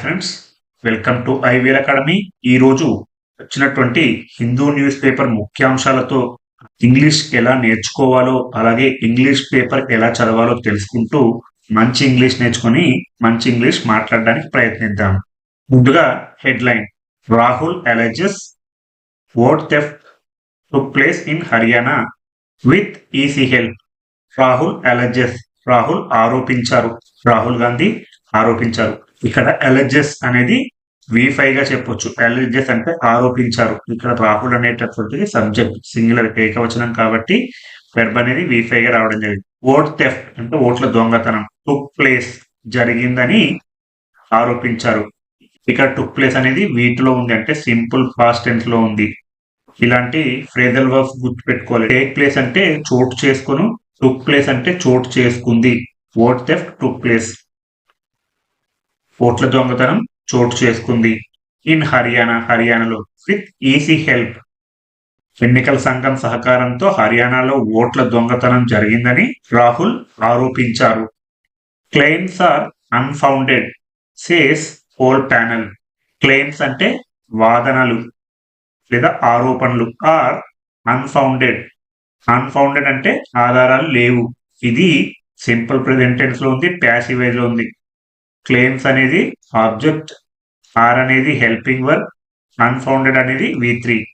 Friends welcome to IVR academy ఈ రోజు వచ్చినటువంటి హిందూ న్యూస్ పేపర్ ముఖ్యాంశాలతో ఇంగ్లీష్ ఎలా నేర్చుకోవాలో అలాగే ఇంగ్లీష్ పేపర్ ఎలా చదవాలో తెలుసుకుంటూ మంచి ఇంగ్లీష్ నేర్చుకొని మంచి ఇంగ్లీష్ మాట్లాడడానికి ప్రయత్నిద్దాం. ముందుగా headline. Rahul alleges vote theft to place in Haryana with EC help. Rahul alleges Rahul ఆరోపించారు. రాహుల్ గాంధీ ఆరోపించారు. ఇక్కడ ఎలర్జెస్ అనేది వి ఫైవ్గా చెప్పొచ్చు. ఎలర్జెస్ అంటే ఆరోపించారు. ఇక్కడ రాహుల్ అనేటటువంటిది సబ్జెక్ట్ సింగులర్ ఏకవచనం కాబట్టి వెర్బ్ అనేది వి ఫైవ్గా రావడం జరిగింది. ఓట్ థెఫ్ట్ అంటే ఓట్ల దొంగతనం టుక్ ప్లేస్ జరిగిందని ఆరోపించారు. ఇక్కడ టుక్ ప్లేస్ అనేది వీటిలో ఉంది అంటే సింపుల్ ఫాస్ట్ టెన్స్లో ఉంది. ఇలాంటి ఫ్రేజల్ వర్బ్స్ గుర్తుపెట్టుకోవాలి. టేక్ ప్లేస్ అంటే చోటు చేసుకును టుక్ ప్లేస్ అంటే చోటు చేసుకుంది. ఓట్ థెఫ్ట్ టుక్ ప్లేస్ ఓట్ల దొంగతనం చోటు చేసుకుంది. ఇన్ హర్యానా హర్యానాలో విత్ ఈసీ హెల్ప్. ఎన్నికల సంఘం సహకారంతో హర్యానాలో ఓట్ల దొంగతనం జరిగిందని రాహుల్ ఆరోపించారు. Claims are unfounded says poll panel. Claims అంటే వాదనలు లేదా ఆరోపణలు. Are unfounded. అన్ఫౌండెడ్ అంటే ఆధారాలు లేవు. ఇది సింపుల్ ప్రెజెంటెన్స్లో ఉంది ప్యాసివేజ్లో ఉంది. క్లెయిమ్స్ అనేది ఆబ్జెక్ట్ ఆర్ అనేది హెల్పింగ్ వర్క్ అన్ఫౌండెడ్ అనేది వి త్రీ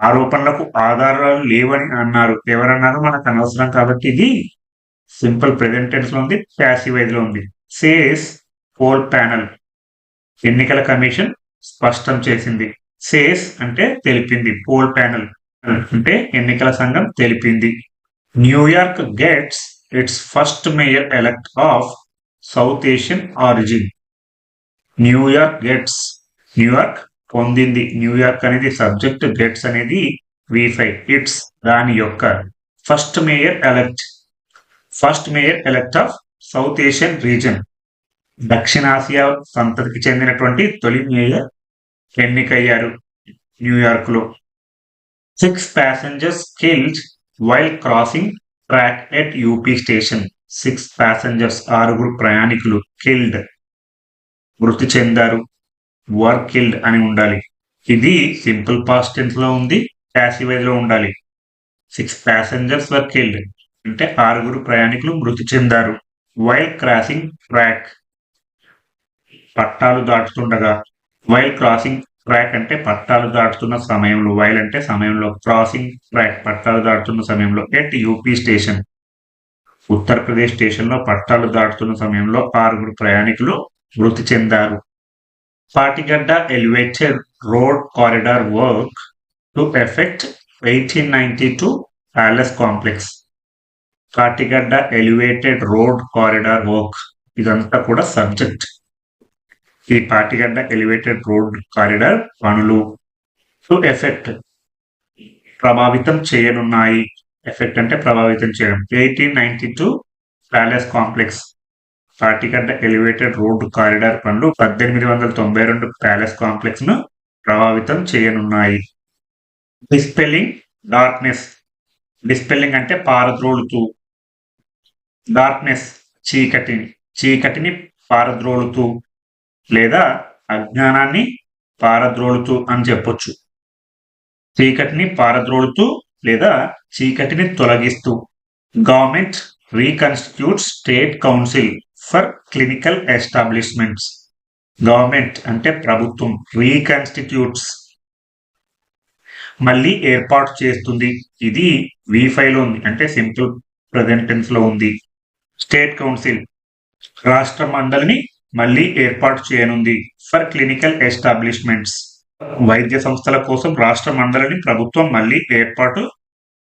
ఆరోపణలకు ఆధారాలు లేవని అన్నారు. ఎవరన్నారు? మనకు అనవసరం కాబట్టి ఇది సింపుల్ ప్రెజెంటెన్స్లో ఉంది ప్యాసివైజ్లో ఉంది. సేస్ పోల్ ప్యానల్ ఎన్నికల కమిషన్ స్పష్టం చేసింది. సేస్ అంటే తెలిపింది పోల్ ప్యానల్ అంటే ఎన్నికల సంఘం తెలిపింది. New York gets its first mayor elect of south Asian origin. New York gets. New York పొందింది. న్యూయార్క్ అనేది సబ్జెక్ట్ గెట్స్ అనేది వి ఫైవ్ ఇట్స్ దాని యొక్క first mayor elect. First mayor elect of south Asian region దక్షిణాసియా సంతతికి చెందినటువంటి తొలి mayor ఎన్నికయ్యారు న్యూయార్క్లో six passengers killed while crossing track at UP station six passengers ఆరుగురు ప్రయాణికులు కిల్డ్. మృతి చెందారు. వర్ కిల్డ్ అని ఉండాలి. ఇది సింపుల్ పాస్ట్ టెన్స్లో ఉంది ప్యాసివైజ్లో ఉండాలి. Six passengers were killed. అంటే ఆరుగురు ప్రయాణికులు మృతి చెందారు. వైల్ క్రాసింగ్ ట్రాక్ పట్టాలు దాటుతుండగా. వైల్ క్రాసింగ్ ట్రాక్ అంటే పట్టాలు దాటుతున్న సమయంలో. వైల్ అంటే సమయంలో. క్రాసింగ్ ట్రాక్ పట్టాలు దాటుతున్న సమయంలో. ఎట్ యూపీ స్టేషన్ ఉత్తరప్రదేశ్ స్టేషన్లో పట్టాలు దాటుతున్న సమయంలో ఆరుగురు ప్రయాణికులు మృతి చెందారు. Patigadda elevated road corridor work to affect eighteen ninety two palace complex. Patigadda elevated road corridor work ఇదంతా కూడా సబ్జెక్ట్. ఈ పాటిగడ్డ ఎలివేటెడ్ రోడ్ కారిడార్ పనులు టు ఎఫెక్ట్ ప్రభావితం చేయనున్నాయి. ఎఫెక్ట్ అంటే ప్రభావితం చేయడం. Eighteen ninety two palace complex Patigadda elevated road corridor పనులు పద్దెనిమిది వందల తొంభై రెండు ప్యాలెస్ కాంప్లెక్స్ను ప్రభావితం చేయనున్నాయి. డిస్పెల్లింగ్ డార్క్నెస్. డిస్పెల్లింగ్ అంటే పారద్రోలుతూ. డార్క్నెస్ చీకటిని. చీకటిని పారద్రోలుతూ లేదా అజ్ఞానాన్ని పారద్రోలుతూ అని చెప్పొచ్చు. చీకటిని పారద్రోలుతూ లేదా చీకటిని తొలగిస్తూ. Government reconstitute state council for clinical establishments government అంటే ప్రభుత్వం. రీకన్స్టిట్యూట్స్ మళ్ళీ ఏర్పాటు చేస్తుంది. ఇది వి లో ఉంది. అంటే సింపుల్ ప్రజెంటెన్స్లో ఉంది. స్టేట్ కౌన్సిల్ రాష్ట్ర మండలిని మళ్ళీ ఏర్పాటు చేయనుంది. ఫర్ క్లినికల్ ఎస్టాబ్లిష్మెంట్స్ వైద్య సంస్థల కోసం రాష్ట్ర మండలిని ప్రభుత్వం మళ్ళీ ఏర్పాటు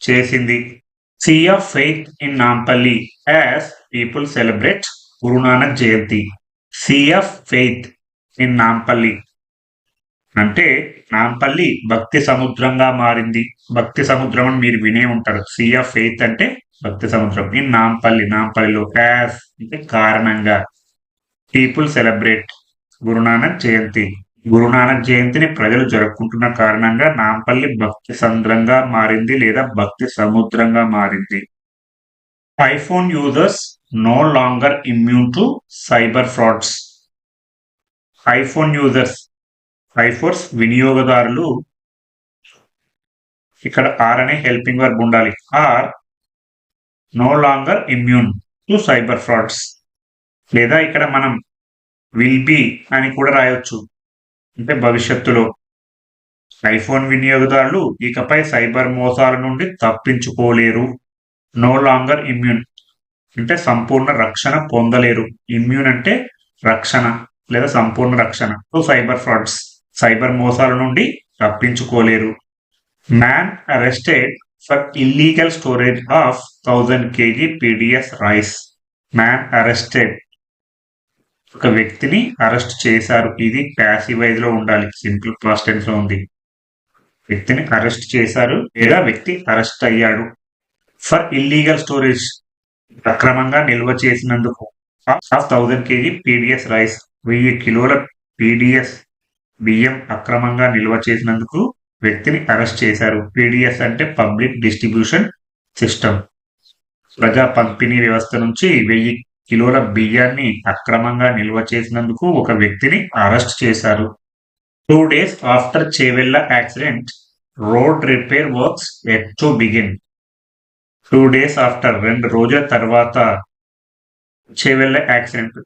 చేసింది. Sea of faith in Nampally as people celebrate Guru Nanak Jayanti sea of faith in Nampally అంటే నాంపల్లి భక్తి సముద్రంగా మారింది. భక్తి సముద్రం అని మీరు వినే ఉంటారు. సీ ఆఫ్ ఫెయిత్ అంటే భక్తి సముద్రం. ఇన్ నాంపల్లి నాంపల్లిలో యాజ్ అంటే కారణంగా. పీపుల్ సెలబ్రేట్ గురునానక్ జయంతి గురునానక్ జయంతిని ప్రజలు జరుపుకుంటున్న కారణంగా నాంపల్లి భక్తి సంద్రంగా మారింది లేదా భక్తి సముద్రంగా మారింది. IPhone users no longer immune to cyber frauds iPhone users ఐఫోర్స్ వినియోగదారులు ఇక్కడ ఆర్ అనే హెల్పింగ్ వర్బ్ ఉండాలి. Are no longer immune to cyber frauds లేదా ఇక్కడ మనం విల్ బి అని కూడా రాయొచ్చు. అంటే భవిష్యత్తులో ఐఫోన్ వినియోగదారులు ఇకపై సైబర్ మోసాల నుండి తప్పించుకోలేరు. No longer immune. అంటే సంపూర్ణ రక్షణ పొందలేరు. ఇమ్యూన్ అంటే రక్షణ లేదా సంపూర్ణ రక్షణ. టు సైబర్ ఫ్రాడ్స్ సైబర్ మోసాల నుండి తప్పించుకోలేరు. Man arrested for illegal storage of thousand KG PDS rice. Man arrested ఒక వ్యక్తిని అరెస్ట్ చేశారు. ఇది ప్యాసివైజ్లో ఉండాలి. సింపుల్ పాస్ట్ టెన్స్లో ఉంది. వ్యక్తిని అరెస్ట్ చేశారు లేదా వ్యక్తి అరెస్ట్ అయ్యాడు. ఫర్ ఇల్లీగల్ స్టోరేజ్ అక్రమంగా నిల్వ చేసినందుకు of thousand KG PDS rice వెయ్యి కిలోల పీడిఎస్ బియ్యం అక్రమంగా నిల్వ చేసినందుకు వ్యక్తిని అరెస్ట్ చేశారు. పీడిఎస్ అంటే పబ్లిక్ డిస్ట్రిబ్యూషన్ సిస్టమ్ ప్రజా పంపిణీ వ్యవస్థ నుంచి వెయ్యి కిలోల బియ్యాన్ని అక్రమంగా నిల్వ చేసినందుకు ఒక వ్యక్తిని అరెస్ట్ చేశారు. Two days after Chevella accident road repair works at to begin two days after రెండు రోజుల తర్వాత చేవెళ్ళ యాక్సిడెంట్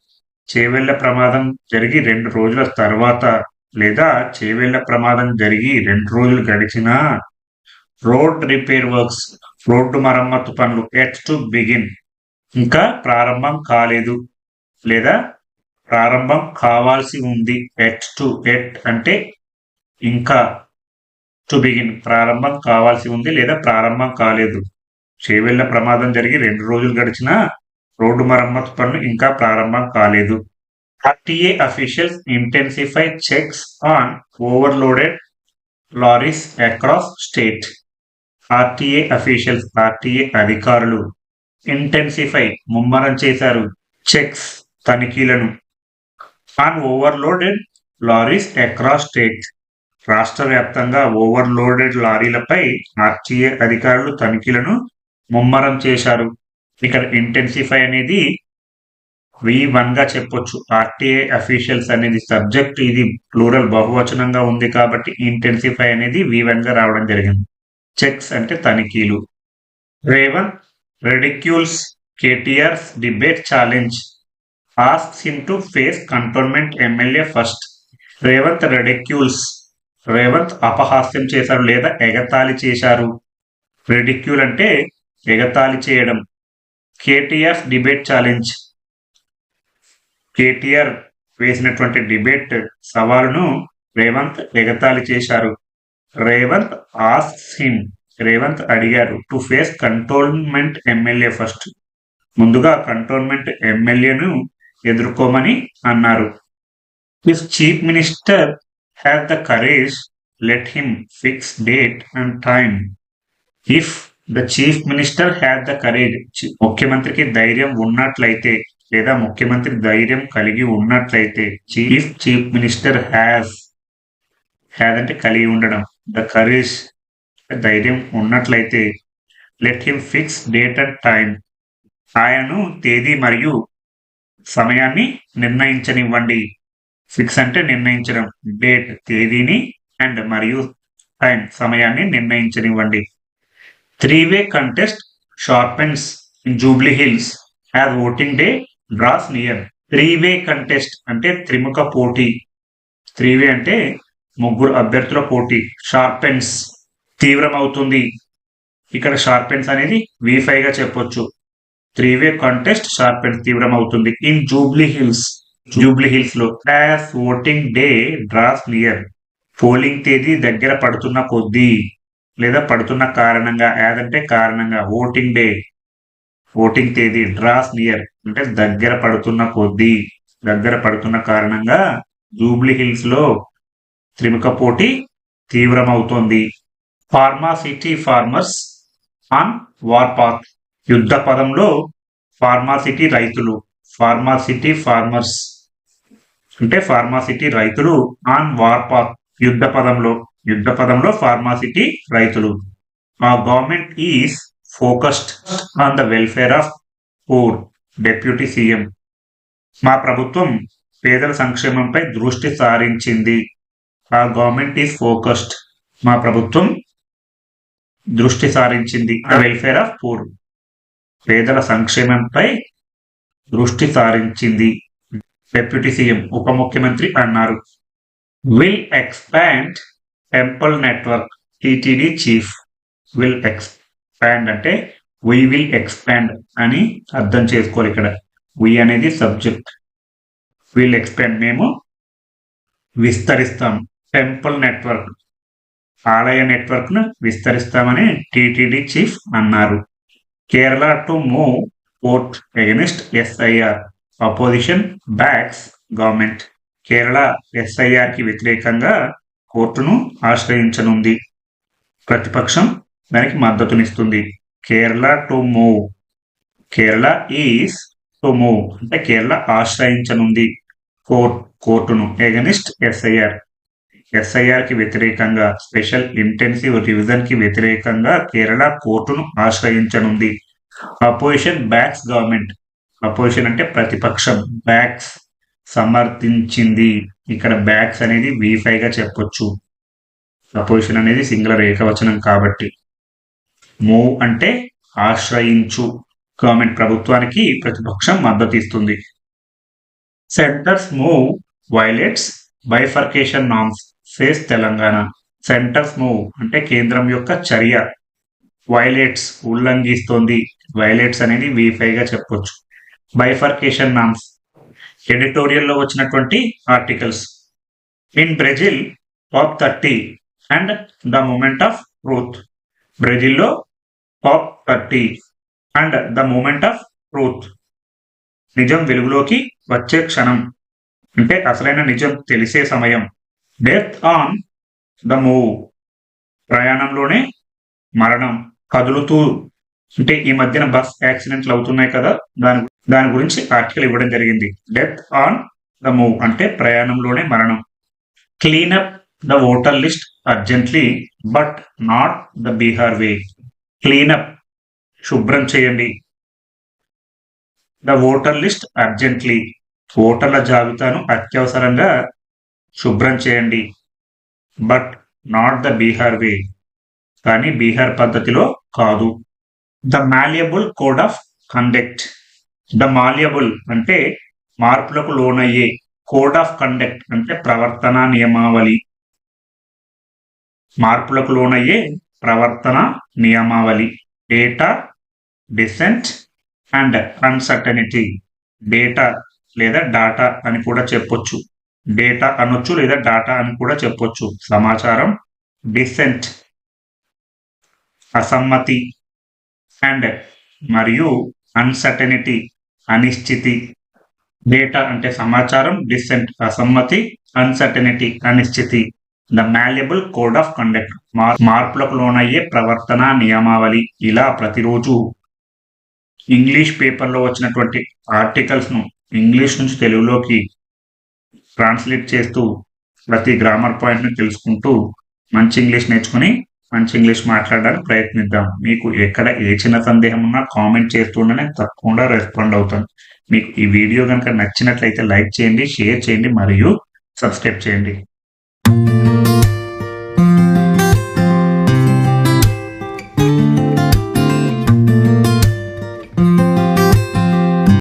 చేవెళ్ళ ప్రమాదం జరిగి రెండు రోజుల తర్వాత లేదా చేవెళ్ళ ప్రమాదం జరిగి రెండు రోజులు గడిచినా రోడ్ రిపేర్ వర్క్స్ రోడ్డు మరమ్మతు పనులు ఎట్ టు బిగిన్ ఇంకా ప్రారంభం కాలేదు. లేదా ప్రారంభం కావాల్సి ఉంది. ఎట్ టు ఎట్ అంటే ఇంకా టు బిగిన్ ప్రారంభం కావాల్సి ఉంది లేదా ప్రారంభం కాలేదు. చేవెళ్ళ ప్రమాదం జరిగి రెండు రోజులు గడిచినా రోడ్డు మరమ్మతు పనులు ఇంకా ప్రారంభం కాలేదు. RTA officials intensify checks on overloaded lorries across state. RTA officials RTA అధికారులు ఇంటెన్సిఫై ముమ్మరం చేశారు. Checks తనిఖీలను. On overloaded lorries across state. రాష్ట్ర వ్యాప్తంగా ఓవర్లోడెడ్ లారీలపై ఆర్టీఏ అధికారులు తనిఖీలను ముమ్మరం చేశారు. ఇక్కడ ఇంటెన్సిఫై అనేది వి వన్గా చెప్పొచ్చు. ఆర్టీఏ అఫీషియల్స్ అనేది సబ్జెక్ట్ ఇది ప్లూరల్ బహువచనంగా ఉంది కాబట్టి ఇంటెన్సిఫై అనేది వి వన్గా రావడం జరిగింది. చెక్స్ అంటే తనిఖీలు. Revanth ridicules KTR's debate challenge asks him to face Cantonment MLA first Revanth ridicules Revanth అపహాస్యం చేశారు లేదా ఎగతాళి చేశారు? రెడిక్యూల్ అంటే ఎగతాళి చేయడం. కేటీఆర్ డిబేట్ ఛాలెంజ్ కేటీఆర్ వేసినటువంటి డిబేట్ సవాలును రేవంత్ ఎగతాళి చేశారు. రేవంత్ ఆస్క్ హిమ్ రేవంత్ అడిగారు to face Cantonment MLA first ముందుగా కంటోన్మెంట్ ఎమ్మెల్యేను ఎదుర్కోమని అన్నారు. If chief minister have the courage let him fix date and time if the chief minister have the courage ముఖ్యమంత్రికి ధైర్యం ఉన్నట్లయితే లేదా ముఖ్యమంత్రి ధైర్యం కలిగి ఉన్నట్లయితే chief chief minister has has అంటే కలిగి ఉండడం. ద కరేజ్ ధైర్యం ఉన్నట్లయితే let him fix date and time ఆయనను తేదీ మరియు సమయాన్ని నిర్ణయించనివ్వండి. ఫిక్స్ అంటే నిర్ణయించడం డేట్ తేదీని అండ్ మరియు టైం సమయాన్ని నిర్ణయించనివ్వండి. Three way contest sharpens Jubilee Hills as voting day draws near three way contest అంటే త్రిముఖ పోటీ. త్రీ వే అంటే ముగ్గురు అభ్యర్థుల పోటీ షార్పెన్స్ తీవ్రం అవుతుంది ఇక్కడ షార్పెన్స్ అనేది వి ఫైవ్గా చెప్పొచ్చు. త్రీ వే కాంటెస్ట్ షార్పెన్స్ తీవ్రమవుతుంది. ఇన్ జూబ్లీ హిల్స్ జూబ్లీ హిల్స్లో as voting day draws near polling తేదీ దగ్గర పడుతున్న కొద్దీ లేదా పడుతున్న కారణంగా యాజ్ అంటే కారణంగా ఓటింగ్ డే ఓటింగ్ తేదీ డ్రాస్ నియర్ అంటే దగ్గర పడుతున్న కొద్దీ దగ్గర పడుతున్న కారణంగా జూబ్లీ హిల్స్లో త్రిముఖ పోటీ తీవ్రమవుతోంది. Pharma City farmers on warpath యుద్ధ పదంలో ఫార్మాసిటీ రైతులు ఫార్మాసిటీ ఫార్మర్స్ అంటే ఫార్మాసిటీ రైతులు ఆన్ వార్పాత్ యుద్ధ పదంలో యుద్ధ పదంలో ఫార్మాసిటీ రైతులు ఆ government is focused on the welfare of poor deputy CM మా ప్రభుత్వం పేదల సంక్షేమంపై దృష్టి సారించింది. ఆ గవర్నమెంట్ ఈజ్ ఫోకస్డ్ మా ప్రభుత్వం దృష్టి సారించింది. Welfare of poor. పేదల సంక్షేమంపై దృష్టి సారించింది. డిప్యూటీ సీఎం ఉప ముఖ్యమంత్రి అన్నారు. Will expand temple network TTD chief will expand అంటే వి విల్ ఎక్స్పాండ్ అని అర్థం చేసుకోవాలి ఇక్కడ. వి అనేది సబ్జెక్ట్ విల్ ఎక్స్పాండ్ మేము విస్తరిస్తాం. టెంపుల్ నెట్వర్క్ ఆలయ నెట్వర్క్ను విస్తరిస్తామని టిటిడి చీఫ్ అన్నారు. Kerala to move court against SIR opposition backs government. Kerala ఎస్ఐఆర్కి వ్యతిరేకంగా కోర్టును ఆశ్రయించనుంది. ప్రతిపక్షం దానికి మద్దతునిస్తుంది. Kerala to move. Kerala is to move. అంటే కేరళ ఆశ్రయించనుంది. కోర్ట్ కోర్టును ఎగనిస్ట్ ఎస్ఐఆర్ ఎస్ఐఆర్కి వ్యతిరేకంగా స్పెషల్ ఇంటెన్సివ్ రివిజన్కి వ్యతిరేకంగా కేరళ కోర్టును ఆశ్రయించనుంది. Opposition backs government. అపోజిషన్ అంటే ప్రతిపక్షం. బ్యాక్స్ సమర్థించింది. ఇక్కడ బ్యాక్స్ అనేది వీఫై గా చెప్పొచ్చు. అపోజిషన్ అనేది సింగులర్ ఏకవచనం కాబట్టి. మూవ్ అంటే ఆశ్రయించు. గవర్నమెంట్ ప్రభుత్వానికి ప్రతిపక్షం మద్దతు ఇస్తుంది centre's move violates bifurcation norms. Face Telangana. Centre's move అంటే కేంద్రం యొక్క చర్య. వైలెట్స్ ఉల్లంఘిస్తోంది. వైలెట్స్ అనేది వీఫైగా చెప్పొచ్చు. బైఫర్కేషన్ నామ్స్ ఎడిటోరియల్లో వచ్చినటువంటి articles in Brazil pop thirty and the moment of truth బ్రెజిల్లో pop thirty and the moment of truth నిజం వెలుగులోకి వచ్చే క్షణం. అంటే అసలైన నిజం తెలిసే సమయం. Death on the move. ప్రయాణంలోనే మరణం కదులుతూ అంటే ఈ మధ్యన బస్ యాక్సిడెంట్లు అవుతున్నాయి కదా దాని దాని గురించి ఆర్టికల్ ఇవ్వడం జరిగింది. డెత్ ఆన్ ద మూవ్ అంటే ప్రయాణంలోనే మరణం. Clean up the voter list urgently but not the Bihar way. Clean up శుభ్రం చేయండి. The voter list urgently. ఓటర్ల జాబితాను అత్యవసరంగా శుభ్రం చేయండి. But not the Bihar way. కానీ బీహార్ పద్ధతిలో కాదు. The malleable code of conduct. The malleable అంటే మార్పులకు లోనయ్యే కోడ్ ఆఫ్ కండక్ట్ అంటే ప్రవర్తన నియమావళి. మార్పులకు లోనయ్యే ప్రవర్తన నియమావళి. Data dissent and uncertainty. Data లేదా డాటా అని కూడా చెప్పొచ్చు. డేటా అనొచ్చు లేదా డాటా అని కూడా చెప్పొచ్చు. సమాచారం డిసెంట్ అసమ్మతి అండ్ మరియు అన్సర్టనిటీ అనిశ్చితి. డేటా అంటే సమాచారం డిసెంట్ అసమ్మతి అన్సర్టనిటీ అనిశ్చితి. The malleable code of conduct. మార్పులకు లోనయ్యే ప్రవర్తన నియమావళి. ఇలా ప్రతిరోజు ఇంగ్లీష్ పేపర్లో వచ్చినటువంటి ఆర్టికల్స్ను ఇంగ్లీష్ నుంచి తెలుగులోకి ట్రాన్స్లేట్ చేస్తూ ప్రతి గ్రామర్ పాయింట్ని తెలుసుకుంటూ మంచి ఇంగ్లీష్ నేర్చుకుని మంచి ఇంగ్లీష్ మాట్లాడడానికి ప్రయత్నిద్దాం. మీకు ఎక్కడ ఏ చిన్న సందేహం ఉన్నా కామెంట్ చేస్తుండనే తప్పకుండా రెస్పాండ్ అవుతాను. మీకు ఈ వీడియో కనుక నచ్చినట్లయితే లైక్ చేయండి షేర్ చేయండి మరియు సబ్స్క్రైబ్ చేయండి.